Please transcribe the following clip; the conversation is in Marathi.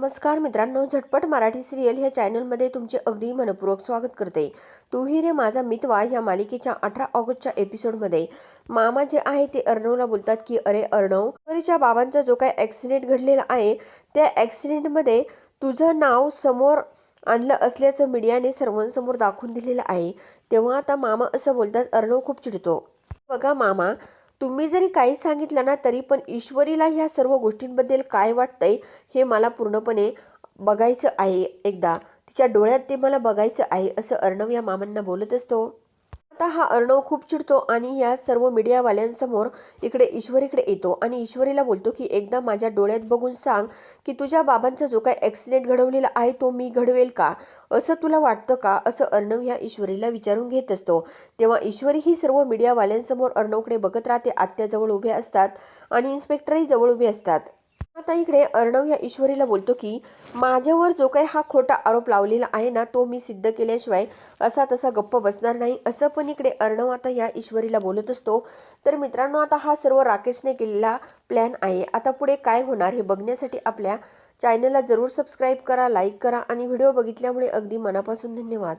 नमस्कार मित्रांनो झटपट मराठी सिरियल ह्या चॅनलमध्ये तुमचे अगदी मनपूर्वक स्वागत करते. तू ही रे माझा मितवा या मालिकेच्या अठरा ऑगस्टच्या एपिसोडमध्ये मामा जे आहे ते अर्णवला बोलतात की अरे अर्णव परीच्या बाबांचा जो काही ॲक्सिडेंट घडलेला आहे त्या ॲक्सिडेंटमध्ये तुझं नाव समोर आणलं असल्याचं मीडियाने सर्वांसमोर दाखवून दिलेलं आहे. तेव्हा आता मामा असं बोलतात अर्णव खूप चिडतो. बघा मामा तुम्ही जरी काही सांगितलं ना तरी पण ईश्वरीला ह्या सर्व गोष्टींबद्दल काय वाटतंय हे मला पूर्णपणे बघायचं आहे एकदा. तिच्या डोळ्यात ते मला बघायचं आहे असं अर्णव या मामांना बोलत असतो. आता हा अर्णव खूप चिडतो आणि या सर्व मीडियावाल्यांसमोर इकडे ईश्वरीकडे येतो. आणि ईश्वरीला बोलतो की एकदा माझ्या डोळ्यात बघून सांग की तुझ्या बाबांचा जो काय ॲक्सिडेंट घडवलेला आहे तो मी घडवेल का? असं तुला वाटतं का? असं अर्णव ह्या ईश्वरीला विचारून घेत असतो. तेव्हा ईश्वरी ही सर्व मीडियावाल्यांसमोर अर्णवकडे बघत राहते. आत्याजवळ उभे असतात आणि इन्स्पेक्टरही जवळ उभे असतात. आता इकडे अर्णव या ईश्वरीला बोलतो की माझ्यावर जो काही हा खोटा आरोप लावलेला आहे ना तो मी सिद्ध केल्याशिवाय असा तसा गप्प बसणार नाही. असं पण इकडे अर्णव आता या ईश्वरीला बोलत असतो. तर मित्रांनो आता हा सर्व राकेशने केलेला प्लॅन आहे. आता पुढे काय होणार हे बघण्यासाठी आपल्या चॅनलला जरूर सबस्क्राईब करा लाईक करा आणि व्हिडिओ बघितल्यामुळे अगदी मनापासून धन्यवाद.